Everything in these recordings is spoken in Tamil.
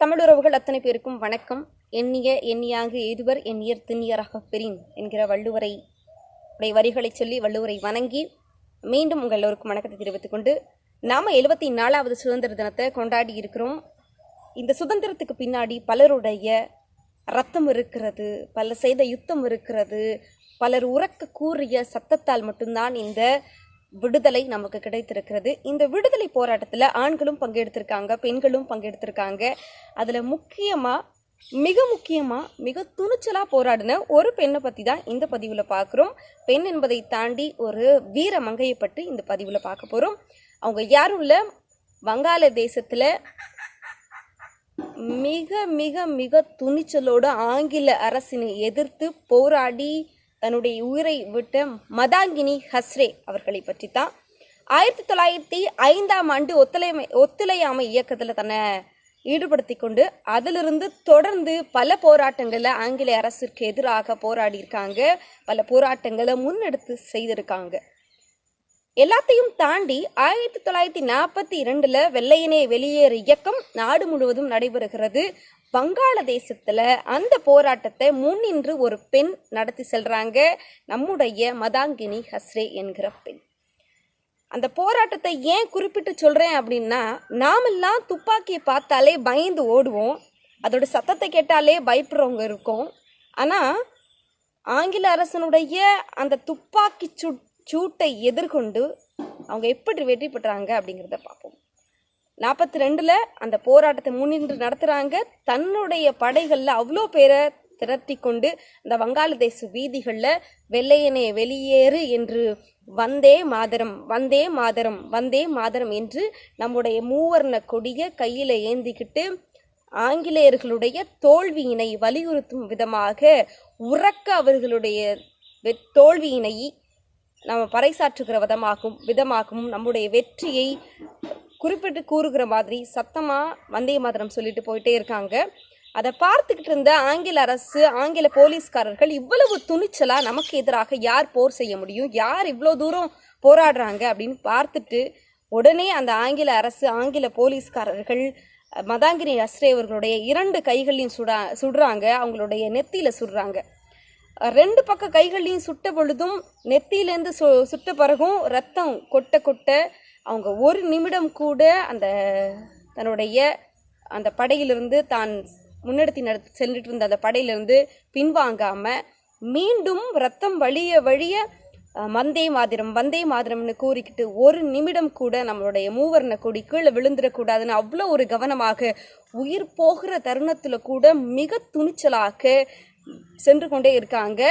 தமிழுறவுகள் அத்தனை பேருக்கும் வணக்கம். எண்ணிய எண்ணியாக எதுவர் எண்ணியர் திண்ணியராக பெறின் என்கிற வள்ளுவரை உடைய வரிகளை சொல்லி வள்ளுவரை வணங்கி மீண்டும் உங்கள் எல்லோருக்கும் வணக்கத்தை தெரிவித்துக் கொண்டு நாம் எழுபத்தி நாலாவது சுதந்திர தினத்தை கொண்டாடி இருக்கிறோம். இந்த சுதந்திரத்துக்கு பின்னாடி பலருடைய ரத்தம் இருக்கிறது பல செய்த யுத்தம் இருக்கிறது பலர் உறக்க கூறிய சத்தத்தால் மட்டும்தான் இந்த விடுதலை நமக்கு கிடைத்திருக்கிறது. இந்த விடுதலை போராட்டத்தில் ஆண்களும் பங்கெடுத்திருக்காங்க பெண்களும் பங்கெடுத்திருக்காங்க. அதில் முக்கியமாக மிக முக்கியமாக மிக துணிச்சலாக போராடின ஒரு பெண்ணை பற்றி தான் இந்த பதிவில் பார்க்குறோம் பெண் என்பதை தாண்டி ஒரு வீர மங்கையை பற்றி இந்த பதிவில் பார்க்க போகிறோம் அவங்க யாரும் இல்லை. வங்காள தேசத்தில் மிக மிக மிக துணிச்சலோடு ஆங்கில அரசினை எதிர்த்து போராடி தன்னுடைய உயிரை விட்ட மதாங்கினி ஹஸ்ரே அவர்களை பற்றி தான் ஆயிரத்தி தொள்ளாயிரத்தி ஐந்தாம் ஆண்டு ஒத்துழைமை ஒத்துழையாமை இயக்கத்தில் தன்னை ஈடுபடுத்தி கொண்டு அதிலிருந்து தொடர்ந்து பல போராட்டங்களில் ஆங்கில அரசிற்கு எதிராக போராடி இருக்காங்க பல போராட்டங்களை முன்னெடுத்து செய்திருக்காங்க. எல்லாத்தையும் தாண்டி ஆயிரத்தி தொள்ளாயிரத்தி நாற்பத்தி இரண்டில் வெள்ளையனே வெளியேறு இயக்கம் நாடு முழுவதும் நடைபெறுகிறது. வங்காளதேசத்துல அந்த போராட்டத்தை முன்னின்று ஒரு பெண் நடத்தி செல்றாங்க. நம்முடைய மதாங்கினி ஹஸ்ரே என்கிற பெண். அந்த போராட்டத்தை ஏன் குறிப்பிட்டு சொல்றேன் அப்படின்னா நாமெல்லாம் துப்பாக்கியை பார்த்தாலே பயந்து ஓடுவோம். அதோட சத்தத்தை கேட்டாலே பயப்படுறவங்க இருக்கும். ஆனா ஆங்கில அரசனுடைய அந்த துப்பாக்கி சூ சூட்டை எதிர்கொண்டு அவங்க எப்படி வெற்றி பெற்றாங்க அப்படிங்கிறத பார்ப்போம். நாற்பத்தி ரெண்டில் அந்த போராட்டத்தை முன்னின்று நடத்துகிறாங்க தன்னுடைய படைகளில் அவ்வளோ பேரை திரட்டி கொண்டு இந்த வங்காளதேச வீதிகளில் வெள்ளையனே வெளியேறு என்று வந்தே மாதரம் வந்தே மாதரம் வந்தே மாதரம் என்று நம்முடைய மூவர்ண கொடியை கையில் ஏந்திக்கிட்டு ஆங்கிலேயர்களுடைய தோல்வியினை வலியுறுத்தும் விதமாக உறக்க அவர்களுடைய வெ- தோல்வியினை நம்ம பறைசாற்றுகிற விதமாகும் விதமாகவும் நம்முடைய வெற்றியை குறிப்பிட்டு கூறுகிற மாதிரி சத்தமாக வந்தே மாதிரம் சொல்லிட்டு போயிட்டே இருக்காங்க. அதை பார்த்துக்கிட்டு இருந்த ஆங்கில அரசு ஆங்கில போலீஸ்காரர்கள் இவ்வளவு துணிச்சலாக நமக்கு எதிராக யார் போர் செய்ய முடியும் யார் இவ்வளோ தூரம் போராடுறாங்க அப்படின்னு பார்த்துட்டு உடனே அந்த ஆங்கில அரசு ஆங்கில போலீஸ்காரர்கள் மதாங்கினி அஸ்ரே அவர்களுடைய இரண்டு கைகளையும் சுடா சுடுறாங்க அவங்களுடைய நெத்தியில் சுடுறாங்க. ரெண்டு பக்க கைகளையும் சுட்ட பொழுதும் நெத்தியிலேருந்து சு சுட்ட பிறகும் ரத்தம் கொட்ட கொட்ட அவங்க ஒரு நிமிடம் கூட அந்த தன்னுடைய அந்த படையிலிருந்து தான் முன்னெடுத்து நட சென்றுட்டு இருந்த அந்த படையிலிருந்து பின்வாங்காமல் மீண்டும் ரத்தம் வழிய வழிய மந்தே வந்தே மாதிரம் வந்தே மாதிரம்னு கூறிக்கிட்டு ஒரு நிமிடம் கூட நம்மளுடைய மூவர்ண கொடி கீழே விழுந்துடக்கூடாதுன்னு அவ்வளோ ஒரு கவனமாக உயிர் போகிற தருணத்தில் கூட மிக துணிச்சலாக சென்று கொண்டே இருக்காங்க.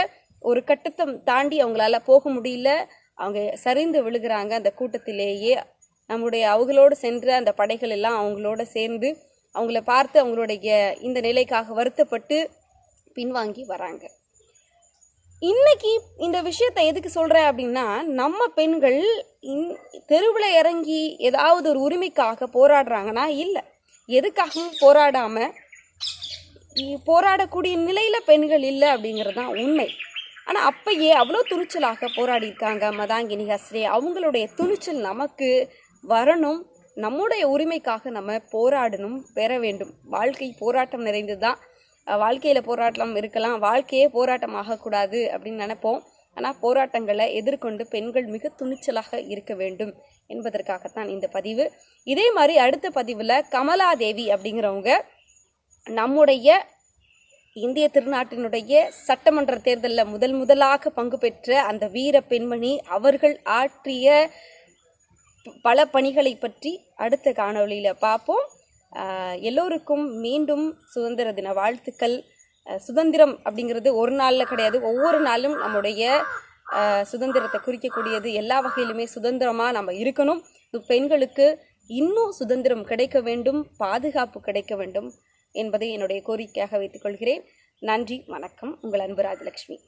ஒரு கட்டத்தை தாண்டி அவங்களால போக முடியல. அவங்க சரிந்து விழுகிறாங்க அந்த கூட்டத்திலேயே. நம்முடைய அவங்களோடு சென்ற அந்த படைகள் எல்லாம் அவங்களோட சேர்ந்து அவங்கள பார்த்து அவங்களுடைய இந்த நிலைக்காக வருத்தப்பட்டு பின்வாங்கி வராங்க. இன்னைக்கு இந்த விஷயத்தை எதுக்கு சொல்கிறேன் அப்படின்னா நம்ம பெண்கள் இன் தெருவில் இறங்கி ஏதாவது ஒரு உரிமைக்காக போராடுறாங்கன்னா இல்லை. எதுக்காகவும் போராடாமல் போராடக்கூடிய நிலையில் பெண்கள் இல்லை அப்படிங்கிறது தான் உண்மை. ஆனால் அப்பயே அவ்வளோ துணிச்சலாக போராடி இருக்காங்க மதாங்கினி ஹஸ்ரே. அவங்களுடைய துணிச்சல் நமக்கு வரணும். நம்முடைய உரிமைக்காக நம்ம போராடணும் பெற வேண்டும். வாழ்க்கை போராட்டம் நிறைந்தது தான் வாழ்க்கையில் போராட்டம் இருக்கலாம். வாழ்க்கையே போராட்டம் ஆகக்கூடாது அப்படின்னு நினைப்போம். ஆனால் போராட்டங்களை எதிர்கொண்டு பெண்கள் மிக துணிச்சலாக இருக்க வேண்டும் என்பதற்காகத்தான் இந்த பதிவு. இதே மாதிரி அடுத்த பதிவில் கமலாதேவி அப்படிங்கிறவங்க நம்முடைய இந்திய திருநாட்டினுடைய சட்டமன்ற தேர்தலில் முதல் முதலாக பங்கு பெற்ற அந்த வீர பெண்மணி அவர்கள் ஆற்றிய பல பணிகளை பற்றி அடுத்த காணொளியில் பார்ப்போம். எல்லோருக்கும் மீண்டும் சுதந்திர தின வாழ்த்துக்கள். சுதந்திரம் அப்படிங்கிறது ஒரு நாளில் கிடையாது. ஒவ்வொரு நாளும் நம்முடைய சுதந்திரத்தை குறிக்கக்கூடியது எல்லா வகையிலுமே சுதந்திரமாக நம்ம இருக்கணும். பெண்களுக்கு இன்னும் சுதந்திரம் கிடைக்க வேண்டும் பாதுகாப்பு கிடைக்க வேண்டும். என்பதை என்னுடைய கோரிக்கையாக வைத்துக்கொள்கிறேன் நன்றி வணக்கம். உங்கள் அன்பு ராஜலட்சுமி